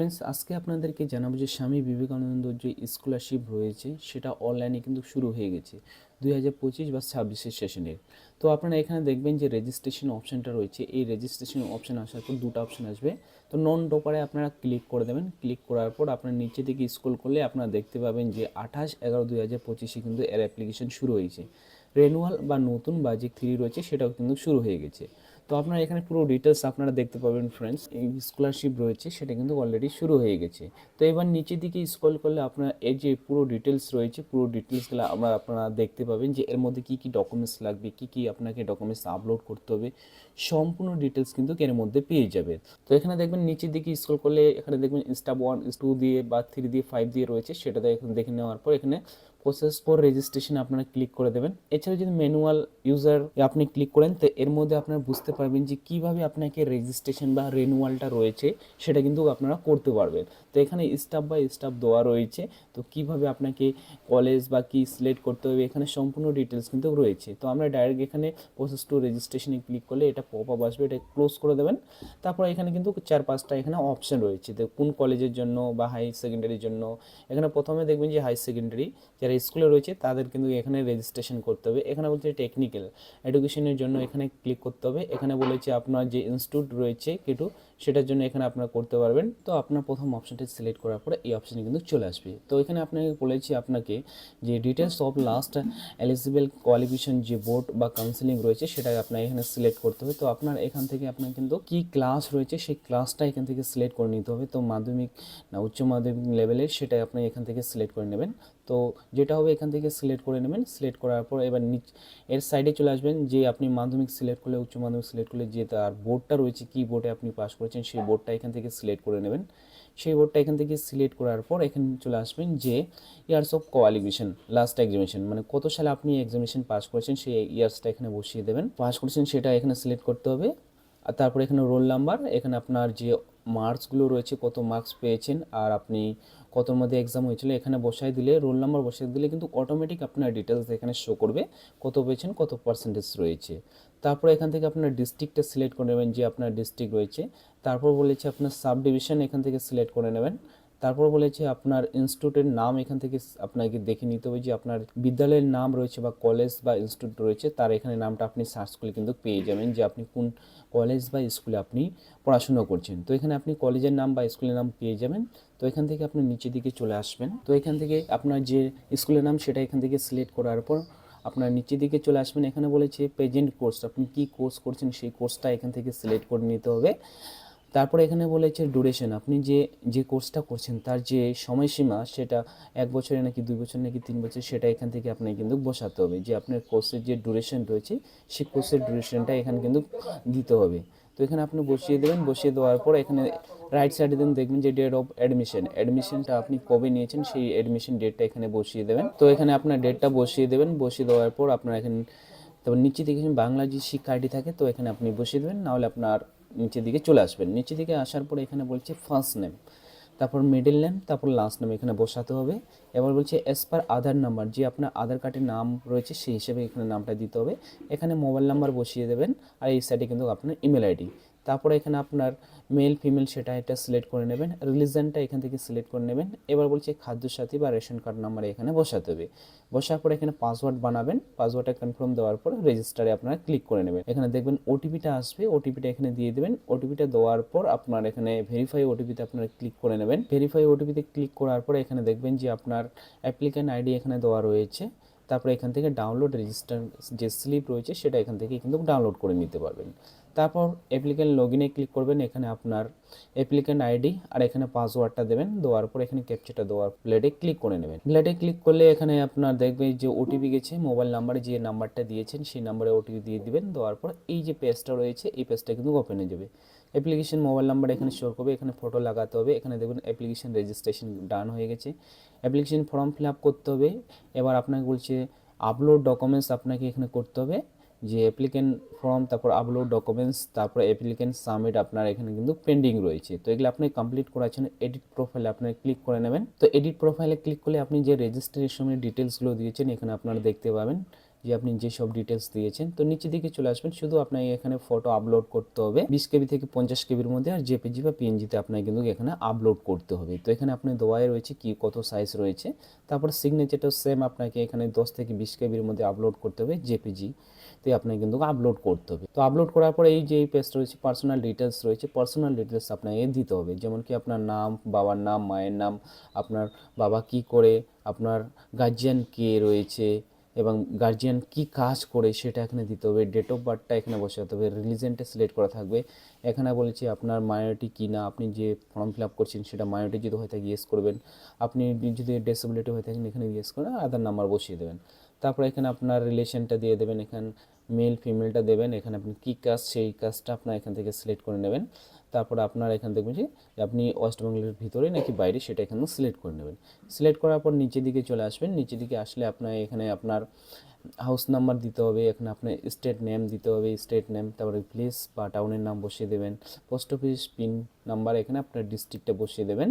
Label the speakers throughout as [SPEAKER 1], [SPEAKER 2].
[SPEAKER 1] Friends আজকে আপনাদেরকে জানাব যে স্বামী বিবেকানন্দ যে স্কলারশিপ রয়েছে, সেটা অনলাইনে কিন্তু শুরু হয়ে গেছে, দুই হাজার পঁচিশ বা ছাব্বিশের সেশনের তো আপনারা এখানে দেখবেন যে রেজিস্ট্রেশন অপশানটা রয়েছে। এই রেজিস্ট্রেশন অপশান আসার পর দুটো অপশান আসবে। তো নন ডোপারে আপনারা ক্লিক করে দেবেন। ক্লিক করার পর আপনার নিচে দিকে স্ক্রল করলে আপনারা দেখতে পাবেন যে আঠাশ এগারো দুই হাজার পঁচিশে কিন্তু এর অ্যাপ্লিকেশন শুরু হয়েছে। রেনুয়াল বা নতুন বা যে থ্রি রয়েছে, সেটাও কিন্তু শুরু হয়ে গেছে। তো আপনারা এখানে পুরো ডিটেলস আপনারা দেখতে পাবেন ফ্রেন্ডস এই স্কলারশিপ রয়েছে, সেটা কিন্তু অলরেডি শুরু হয়ে গেছে। তো এবার নিচের দিকে স্ক্রল করলে আপনার এই যে পুরো ডিটেলস রয়েছে, পুরো ডিটেলসগুলো আমরা আপনারা দেখতে পাবেন যে এর মধ্যে কী কী ডকুমেন্টস লাগবে, কী কী আপনাকে ডকুমেন্টস আপলোড করতে হবে। সম্পূর্ণ ডিটেলস কিন্তু এর মধ্যে পেয়ে যাবে। তো এখানে দেখবেন নিচের দিকে স্ক্রল করলে এখানে দেখবেন স্টাপ ওয়ান টু দিয়ে বা থ্রি দিয়ে ফাইভ দিয়ে রয়েছে, সেটাতে দেখে নেওয়ার পর এখানে প্রসেস ফর রেজিস্ট্রেশন আপনারা ক্লিক করে দেবেন। এছাড়া যদি ম্যানুয়াল ইউজার আপনি ক্লিক করেন, তো এর মধ্যে আপনারা বুঝতে পারবেন যে কীভাবে আপনাকে রেজিস্ট্রেশন বা রেনুয়ালটা রয়েছে, সেটা কিন্তু আপনারা করতে পারবেন। তো এখানে স্টাফ বাই স্টাফ দেওয়া রয়েছে। তো কীভাবে আপনাকে কলেজ বা কি সিলেক্ট করতে হবে এখানে সম্পূর্ণ ডিটেলস কিন্তু রয়েছে। তো আমরা ডাইরেক্ট এখানে প্রসেস টু রেজিস্ট্রেশনে ক্লিক করলে এটা পপ আপ আসবে, এটা ক্লোজ করে দেবেন। তারপর এখানে কিন্তু চার পাঁচটা এখানে অপশন রয়েছে। তো কোন কলেজের জন্য বা হাই সেকেন্ডারির জন্য। এখানে প্রথমে দেখবেন যে হাই সেকেন্ডারি যারা স্কুলে রয়েছে তাদের কিন্তু এখানে রেজিস্ট্রেশন করতে হবে। এখানে বলছে টেকনিক্যাল এডুকেশনের জন্য এখানে ক্লিক করতে হবে। এখানে বলেছে আপনার যে ইনস্টিটিউট রয়েছে কিটু সেটার জন্য এখানে আপনারা করতে পারবেন। তো আপনার প্রথম অপশানটি সিলেক্ট করার পরে এই অপশানে কিন্তু চলে আসবে। তো এখানে আপনাকে বলেছি আপনাকে যে details of last eligible qualification যে বোর্ড বা কাউন্সিলিং রয়েছে, সেটা আপনার এখানে সিলেক্ট করতে হবে। তো আপনার এখান থেকে আপনার কিন্তু কি ক্লাস রয়েছে, সেই ক্লাসটা এখান থেকে সিলেক্ট করে নিতে হবে। তো মাধ্যমিক না উচ্চ মাধ্যমিক লেভেলের সেটা আপনি এখান থেকে সিলেক্ট করে নেবেন। তো যেটা হবে এখান থেকে সিলেক্ট করে নেবেন। সিলেক্ট করার পর এবার নিচ, এর সাইডে চলে আসবেন যে আপনি মাধ্যমিক সিলেক্ট করলে, উচ্চ মাধ্যমিক সিলেক্ট করলে যে তার বোর্ডটা রয়েছে, কী বোর্ডে আপনি পাস করেছেন, সেই বোর্ডটা এখান থেকে সিলেক্ট করে নেবেন। সেই বোর্ডটা এখান থেকে সিলেক্ট করার পর এখানে চলে আসবেন যে years of qualification last examination মানে কত সালে আপনি এক্সামিনেশন পাস করেছেন সেই ইয়ার্সটা এখানে বসিয়ে দেবেন। পাস করেছেন সেটা এখানে সিলেক্ট করতে হবে। আর তারপরে এখানে রোল নাম্বার এখানে আপনার যে মার্কসগুলো রয়েছে, কত মার্কস পেয়েছেন আর আপনি কত মধ্যে এক্সাম হয়েছিল, এখানে বসাই দিলে রোল নাম্বার বসাই দিলে কিন্তু অটোমেটিক আপনার ডিটেলস এখানে শো করবে, কত পেয়েছেন, কত পার্সেন্টেজ রয়েছে। তারপর এখান থেকে আপনার ডিস্ট্রিক্টটা সিলেক্ট করে নেবেন, যে আপনার ডিস্ট্রিক্ট রয়েছে। তারপর বলেছে আপনার সাব ডিভিশন এখান থেকে সিলেক্ট করে নেবেন। তারপর বলেছে আপনার ইনস্টিটিউটের নাম এখান থেকে আপনাকে দেখে নিতে হবে যে আপনার বিদ্যালয়ের নাম রয়েছে বা কলেজ বা ইনস্টিটিউট রয়েছে, তার এখানে নামটা আপনি সার্চ করলে কিন্তু পেয়ে যাবেন যে আপনি কোন কলেজ বা স্কুলে আপনি পড়াশোনা করছেন। তো এখানে আপনি কলেজের নাম বা স্কুলের নাম পেয়ে যাবেন। তো এখান থেকে আপনি নিচের দিকে চলে আসবেন। তো এখান থেকে আপনার যে স্কুলের নাম সেটা এখান থেকে সিলেক্ট করার পর আপনার নিচের দিকে চলে আসবেন। এখানে বলেছে প্রেজেন্ট কোর্স আপনি কী কোর্স করছেন সেই কোর্সটা এখান থেকে সিলেক্ট করে নিতে হবে। তারপরে এখানে বলেছে ডুরেশন আপনি যে যে কোর্সটা করছেন, তার যে সময়সীমা, সেটা এক বছরে নাকি দুই বছর নাকি তিন বছর সেটা এখান থেকে আপনাকে কিন্তু বসাতে হবে যে আপনার কোর্সের যে ডুরেশন রয়েছে, সেই কোর্সের ডুরেশনটা এখানে কিন্তু দিতে হবে। তো এখানে আপনি বসিয়ে দেবেন, বসিয়ে দেওয়ার পর এখানে রাইট সাইডে দেন দেখবেন যে ডেট অফ অ্যাডমিশন অ্যাডমিশনটা আপনি কবে নিয়েছেন, সেই অ্যাডমিশন ডেটটা এখানে বসিয়ে দেবেন। তো এখানে আপনার ডেটটা বসিয়ে দেবেন, বসিয়ে দেওয়ার পর আপনার এখানে, তারপর নিচে দিকে বাংলা যে শিক্ষা আইডি থাকে, তো এখানে আপনি বসিয়ে দেবেন, নাহলে আপনার নিচের দিকে চলে আসবেন। নিচের দিকে আসার পর এখানে বলছে ফার্স্ট নেম তারপর মিডিল নেম তারপর লাস্ট নেম এখানে বসাতে হবে। এবার বলছে অ্যাজ পার আধার নাম্বার যে আপনার আধার কার্ডের নাম রয়েছে সেই হিসেবে এখানে নামটা দিতে হবে। এখানে মোবাইল নাম্বার বসিয়ে দেবেন আর এই সাইডে কিন্তু আপনার ইমেল আইডি তারপরে এখানে আপনার মেল ফিমেল সেটা এটা সিলেক্ট করে নেবেন রিলিজনটা এখান থেকে সিলেক্ট করে নেবেন। এবার বলছে খাদ্যসাথী বা রেশন কার্ড নাম্বার এখানে বসাতে হবে। বসার পরে এখানে পাসওয়ার্ড বানাবেন পাসওয়ার্ডটা কনফার্ম দেওয়ার পর রেজিস্টারে আপনারা ক্লিক করে নেবেন। এখানে দেখবেন ওটিপিটা আসবে ওটিপিটা এখানে দিয়ে দেবেন। ওটিপিটা দেওয়ার পর আপনার এখানে ভেরিফাই ওটিপিতে আপনারা ক্লিক করে নেবেন। ভেরিফাই ওটিপিতে ক্লিক করার পর এখানে দেখবেন যে আপনার অ্যাপ্লিক্যান্ট আইডি এখানে দেওয়া রয়েছে। তারপরে এখান থেকে ডাউনলোড রেজিস্টার যে স্লিপ রয়েছে সেটা এখান থেকে কিন্তু ডাউনলোড করে নিতে পারবেন। তারপর অ্যাপ্লিক্যান্ট লগ ইনে ক্লিক করবেন, এখানে আপনার অ্যাপ্লিক্যান্ট আইডি আর এখানে পাসওয়ার্ডটা দেবেন, দেওয়ার পর এখানে ক্যাপচারটা দেওয়ার প্লেটে ক্লিক করে নেবেন। প্লেটে ক্লিক করলে এখানে আপনার দেখবে যে ওটিপি গেছে মোবাইল নাম্বারে যে নাম্বারটা দিয়েছেন, সেই নাম্বারে ওটিপি দিয়ে দিবেন, দেওয়ার পর এই যে পেজটা রয়েছে, এই পেজটা কিন্তু ওপেন হয়ে যাবে। অ্যাপ্লিকেশন মোবাইল নাম্বার এখানে শো করবে, এখানে ফটো লাগাতে হবে, এখানে দেখবেন অ্যাপ্লিকেশন রেজিস্ট্রেশন ডান হয়ে গেছে। অ্যাপ্লিকেশন ফর্ম ফিল আপ করতে হবে, এবার আপনাকে বলছে আপলোড ডকুমেন্টস আপনাকে এখানে করতে হবে। যে অ্যাপ্লিকেন্ট ফর্ম তারপর আপলোড ডকুমেন্টস তারপর অ্যাপ্লিকেন্ট সাবমিট আপনার এখানে কিন্তু পেন্ডিং রয়েছে। তো এগুলো আপনি কমপ্লিট করার জন্য এডিট প্রোফাইলে আপনি ক্লিক করে নেবেন। তো এডিট প্রোফাইলে ক্লিক করলে আপনি যে রেজিস্ট্রেশনের ডিটেলসগুলো দিয়েছেন, এখানে আপনারা দেখতে পাবেন। যে আপনি যেসব ডিটেলস দিয়েছেন, তো নিচের দিকে চলে আসবেন। শুধু আপনাকে এখানে ফটো আপলোড করতে হবে। বিশ কেবি থেকে পঞ্চাশ কেবির মধ্যে আর জেপিজি বা পিএনজিতে আপনাকে কিন্তু এখানে আপলোড করতে হবে। তো এখানে আপনি দোয়ায় রয়েছে কি, কত সাইজ রয়েছে। তারপর সিগনেচারটাও সেম আপনাকে এখানে দশ থেকে বিশ কেবির মধ্যে আপলোড করতে হবে জেপিজি তো আপনাকে কিন্তু আপলোড করতে হবে। তো আপলোড করার পরে এই যে এই রয়েছে পার্সোনাল ডিটেলস রয়েছে পার্সোনাল ডিটেলস আপনাকে দিতে হবে। যেমন কি আপনার নাম, বাবার নাম, মায়ের নাম, আপনার বাবা কি করে, আপনার গার্জিয়ান কে রয়েছে এবং গার্জিয়ান কি কাজ করে সেটা এখানে দিতে হবে ডেট অফ বার্থটা এখানে বসাতে হবে রিলিজেনটা সিলেক্ট করা থাকবে। এখানে বলেছি আপনার মাইনরিটি কি না, আপনি যে ফর্ম ফিল আপ করছেন সেটা মাইনরিটি যদি হয়ে থাকে ইয়েস করবেন। আপনি যদি ডিসেবিলিটি হয়ে থাকেন এখানে ইয়েস করে আধার নাম্বার বসিয়ে দেবেন। তারপরে এখানে আপনার রিলেশনটা দিয়ে দেবেন এখানে মেল ফিমেলটা দেবেন, এখানে আপনি কী কাজ, সেই কাজটা আপনার এখান থেকে সিলেক্ট করে নেবেন। তারপর আপনার এখান দেখবেন যে আপনি ওয়েস্ট বেঙ্গলের ভিতরে নাকি বাইরে সেটা এখানে সিলেক্ট করে নেবেন। সিলেক্ট করার পর নিচের দিকে চলে আসবেন। নিচের দিকে আসলে আপনার এখানে আপনার হাউস নাম্বার দিতে হবে, এখানে আপনার স্টেট নেম দিতে হবে স্টেট নেম তারপরে প্লেস বা টাউনের নাম বসিয়ে দেবেন। পোস্ট অফিস পিন নাম্বার এখানে আপনার ডিস্ট্রিক্টটা বসিয়ে দেবেন।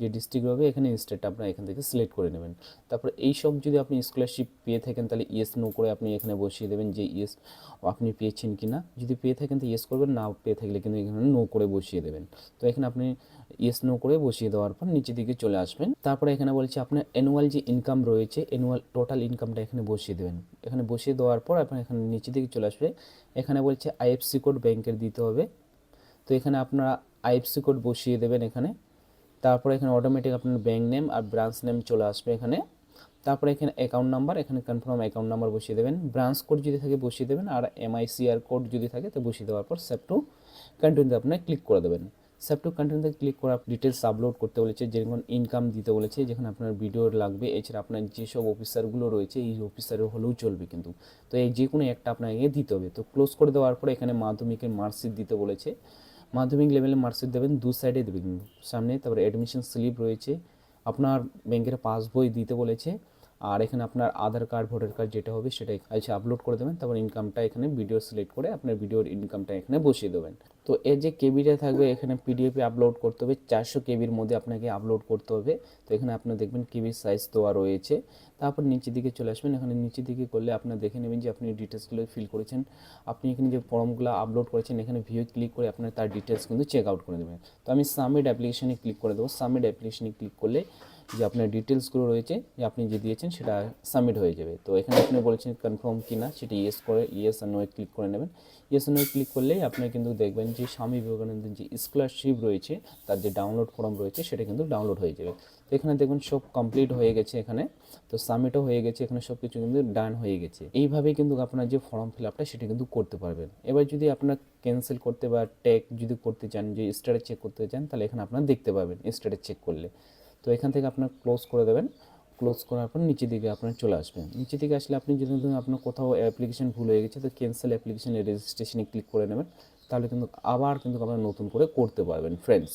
[SPEAKER 1] যে ডিস্ট্রিক্ট হবে, এখানে স্টেটটা আপনার এখান থেকে সিলেক্ট করে নেবেন। তারপর এই সব যদি আপনি স্কলারশিপ পেয়ে থাকেন, তাহলে ইয়েস নো করে আপনি এখানে বসিয়ে দেবেন যে ইয়েস আপনি পেয়েছেন কি না যদি পেয়ে থাকেন, তো ইয়েস করবেন, না পেয়ে থাকলে কিন্তু এখানে নো করে বসিয়ে দেবেন। তো এখানে আপনি ইয়েস নো করে বসিয়ে দেওয়ার পর নিচের দিকে চলে আসবেন। তারপরে এখানে বলছে আপনার অ্যানুয়াল যে ইনকাম রয়েছে অ্যানুয়াল টোটাল ইনকামটা এখানে বসিয়ে দেবেন। এখানে বসিয়ে দেওয়ার পর আপনার এখানে নিচের দিকে চলে আসবে। এখানে বলছে আইএফসি কোড ব্যাংকের দিতে হবে। তো এখানে আপনারা আইএফসি কোড বসিয়ে দেবেন এখানে। তারপরে এখানে অটোমেটিক আপনার ব্যাঙ্ক নেম আর ব্রাঞ্চ নেম চলে আসবে এখানে। তারপরে এখানে অ্যাকাউন্ট নাম্বার এখানে কনফার্ম অ্যাকাউন্ট নাম্বার বসিয়ে দেবেন। ব্রাঞ্চ কোড যদি থাকে বসিয়ে দেবেন আর এমআইসিআর কোড যদি থাকে তো বসিয়ে দেওয়ার পর সেভ টু কন্টিনিউতে আপনার ক্লিক করে দেবেন। সেভ টু কন্টিনিউতে ক্লিক করা ডিটেলস আপলোড করতে বলেছে, যেরকম ইনকাম দিতে বলেছে, যেখানে আপনার ভিডিও লাগবে, এছাড়া আপনার যেসব অফিসারগুলো রয়েছে, এই অফিসারের হলেও চলবে কিন্তু। তো এই যে কোনো একটা আপনাকে দিতে হবে। তো ক্লোজ করে দেওয়ার পর এখানে মাধ্যমিকের মার্কশিট দিতে বলেছে। মাধ্যমিক লেভেলে মার্কশিট দেবেন, দু সাইডে দেবেন সামনে তারপরে অ্যাডমিশন স্লিপ রয়েছে। আপনার ব্যাংকের পাসবই দিতে বলেছে। আর এখানে আপনার আধার কার্ড, ভোটার কার্ড যেটা হবে সেটা আচ্ছা আপলোড করে দেবেন, তারপর ইনকামটা এখানে ভিডিও সিলেক্ট করে আপনার ভিডিওর ইনকামটা এখানে বসিয়ে দেবেন। তো এর যে কেবিটা থাকবে, এখানে পিডিএফে আপলোড করতে হবে, চারশো কেবির মধ্যে আপনাকে আপলোড করতে হবে। তো এখানে আপনার দেখবেন কেবির সাইজ দেওয়া রয়েছে। তারপর নিচের দিকে চলে আসবেন, এখানে নিচের দিকে করলে আপনার দেখে নেবেন যে আপনি ডিটেলসগুলো ফিল করেছেন। আপনি এখানে যে ফর্মগুলো আপলোড করেছেন, এখানে ভিউ ক্লিক করে আপনার তার ডিটেলস কিন্তু চেক আউট করে দেবেন। তো আমি সাবমিট অ্যাপ্লিকেশনে ক্লিক করে দেবো। সাবমিট অ্যাপ্লিকেশনে ক্লিক করলে যে আপনার ডিটেলসগুলো রয়েছে, যে আপনি যে দিয়েছেন সেটা সাবমিট হয়ে যাবে। তো এখানে আপনি বলেছেন কনফার্ম কি না সেটা ইয়েস করে ইয়েস আর নোয়ে ক্লিক করে নেবেন। ইয়েস আর নোয়ে ক্লিক করলেই আপনি কিন্তু দেখবেন যে স্বামী বিবেকানন্দের যে স্কলারশিপ রয়েছে, তার যে ডাউনলোড ফর্ম রয়েছে, সেটা কিন্তু ডাউনলোড হয়ে যাবে। তো এখানে দেখবেন সব কমপ্লিট হয়ে গেছে এখানে। তো সাবমিটও হয়ে গেছে, এখানে সব কিছু কিন্তু ডান হয়ে গেছে। এইভাবেই কিন্তু আপনার যে ফর্ম ফিল আপটা সেটা কিন্তু করতে পারবেন। এবার যদি আপনার ক্যান্সেল করতে বা ট্যাগ যদি করতে চান, যে স্টারে চেক করতে চান, তাহলে এখানে আপনার দেখতে পাবেন স্টারে চেক করলে। তো এখান থেকে আপনার ক্লোজ করে দেবেন। ক্লোজ করার পর নিচের দিকে আপনার চলে আসবেন। নিচের দিকে আসলে আপনি যদি ধরুন আপনার কোথাও অ্যাপ্লিকেশন ভুল হয়ে গেছে, তো ক্যান্সেল অ্যাপ্লিকেশনের রেজিস্ট্রেশনে ক্লিক করে নেবেন। তাহলে কিন্তু আবার কিন্তু আপনার নতুন করে করতে পারবেন ফ্রেন্ডস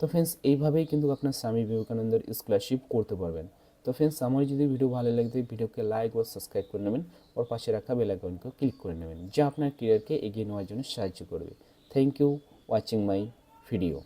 [SPEAKER 1] তো ফ্রেন্ডস এইভাবেই কিন্তু আপনার স্বামী বিবেকানন্দের স্কলারশিপ করতে পারবেন। তো ফ্রেন্ডস আমার যদি ভিডিও ভালো লাগে ভিডিওকে লাইক ও সাবস্ক্রাইব করে নেবেন। ওর পাশে রাখা বেল আইকনকে ক্লিক করে নেবেন। যা আপনার ক্যারিয়ারকে এগিয়ে নেওয়ার জন্য সাহায্য করবে। Thank you watching my video